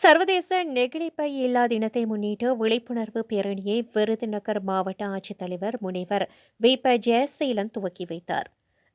சர்வதேச நெகிழிப்பை இல்லா தினத்தை முன்னிட்டு விழிப்புணர்வு பேரணியை விருதுநகர் மாவட்ட ஆட்சித்தலைவர் முனைவர் வி. ப. ஜெயசீலன் துவக்கி வைத்தார்.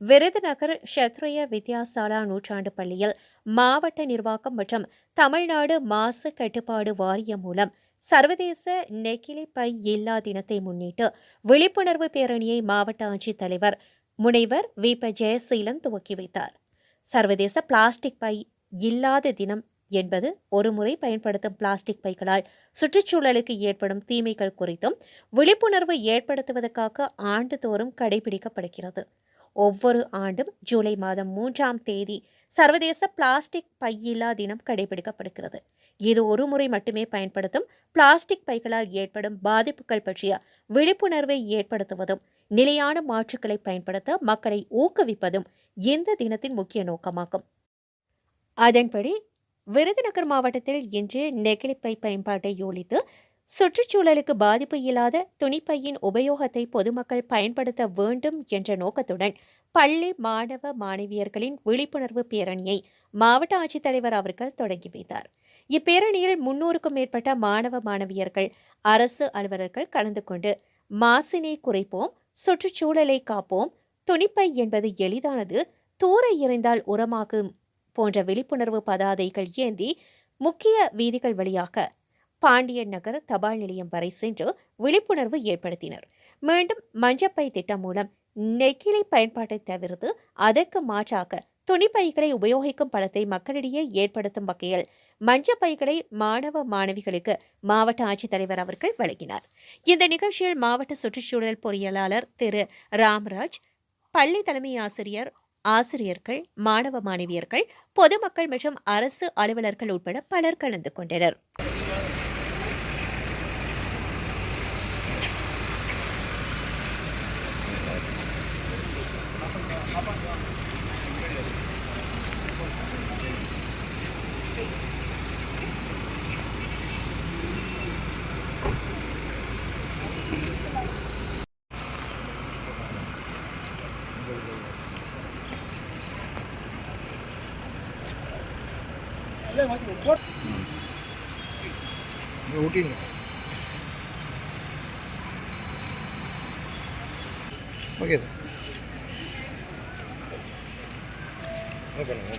விருதுநகர் ஷத்ரிய வித்யாசாலா நூற்றாண்டு பள்ளியில் மாவட்ட நிர்வாகம் மற்றும் தமிழ்நாடு மாசு கட்டுப்பாடு வாரியம் மூலம் சர்வதேச நெகிழி பை இல்லா தினத்தை முன்னிட்டு விழிப்புணர்வு பேரணியை மாவட்ட ஆட்சித்தலைவர் முனைவர் வி. ப. ஜெயசீலன் துவக்கி வைத்தார். சர்வதேச பிளாஸ்டிக் பை இல்லாத தினம் என்பது ஒருமுறை பயன்படுத்தும் பிளாஸ்டிக் பைகளால் சுற்றுச்சூழலுக்கு ஏற்படும் தீமைகள் குறித்தும் விழிப்புணர்வு ஏற்படுத்துவதற்காக ஆண்டுதோறும் கடைபிடிக்கப்படுகிறது. ஒவ்வொரு ஆண்டும் ஜூலை மாதம் மூன்றாம் தேதி சர்வதேச பிளாஸ்டிக் பையில்லா தினம் கடைபிடிக்கப்படுகிறது. இது ஒரு முறை மட்டுமே பயன்படுத்தும் பிளாஸ்டிக் பைகளால் ஏற்படும் பாதிப்புகள் பற்றிய விழிப்புணர்வை ஏற்படுத்துவதும் நிலையான மாற்றுக்களை பயன்படுத்த மக்களை ஊக்குவிப்பதும் இந்த தினத்தின் முக்கிய நோக்கமாகும். அதன்படி விருதுநகர் மாவட்டத்தில் இன்று நெகிழிப்பை பயன்பாட்டை ஒழித்து சுற்றுச்சூழலுக்கு பாதிப்பு இல்லாத துணிப்பையின் உபயோகத்தை பொதுமக்கள் பயன்படுத்த வேண்டும் என்ற நோக்கத்துடன் பள்ளி மாணவ மாணவியர்களின் விழிப்புணர்வு பேரணியை மாவட்ட ஆட்சித்தலைவர் அவர்கள் தொடங்கி வைத்தார். இப்பேரணியில் முன்னூறுக்கும் மேற்பட்ட மாணவ மாணவியர்கள் அரசு அலுவலர்கள் கலந்து கொண்டு மாசினை குறைப்போம் சுற்றுச்சூழலை காப்போம் துணிப்பை என்பது எளிதானது தூர எறிந்தால் உரமாகும் போன்ற விழிப்புணர்வு பதாதைகள் ஏந்தி முக்கிய வீதிகள் வழியாக பாண்டியன் நகர் தபால் நிலையம் வரை சென்று விழிப்புணர்வு ஏற்படுத்தினர். மீண்டும் மஞ்சப்பை திட்டம் மூலம் நெக்கிலை பயன்பாட்டை தவிர்த்து அதற்கு மாற்றாக துணிப்பைகளை உபயோகிக்கும் பழத்தை மக்களிடையே ஏற்படுத்தும் வகையில் மஞ்சப்பைகளை மாணவ மாணவிகளுக்கு மாவட்ட ஆட்சித்தலைவர் அவர்கள் வழங்கினார். இந்த நிகழ்ச்சியில் மாவட்ட சுற்றுச்சூழல் பொறியியலாளர் திரு ராம்ராஜ் பள்ளி தலைமை ஆசிரியர் ஆசிரியர்கள் மாணவ மாணவியர்கள் பொதுமக்கள் மற்றும் அரசு அலுவலர்கள் உட்பட பலர் கலந்து கொண்டனர். ஊட்டிங்க ஓகே சார். Okay okay.